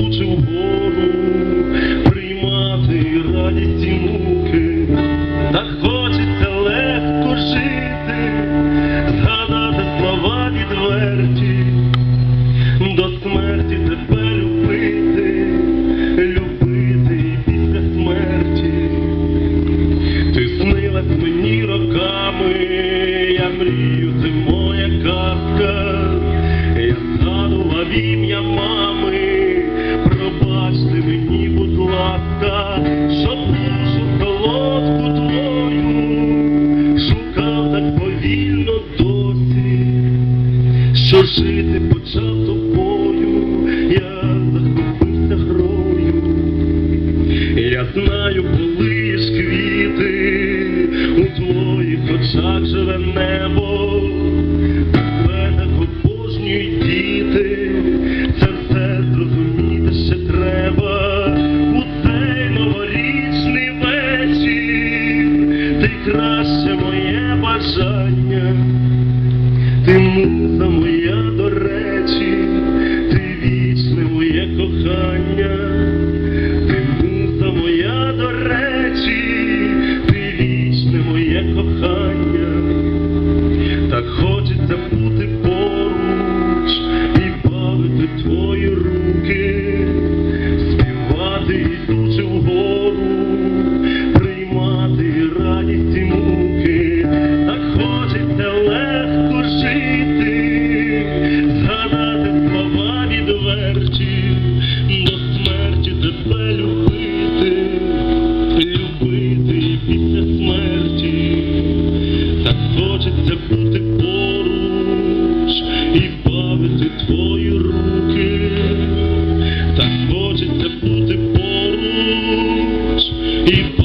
несучи вгору, приймати радість і муки, так хочеться легко жити, згадати слова відверті, до смерті тебе любити, любити після смерті, ти мені роками, я мрію тебе. Що жити почав тобою, я захопився грою. Я знаю, коли квіти, у твоїх очах живе небо, мене обожнюють діти, це все зрозуміти треба. У цей новорічний вечір, ти краще моє бажання. Ти так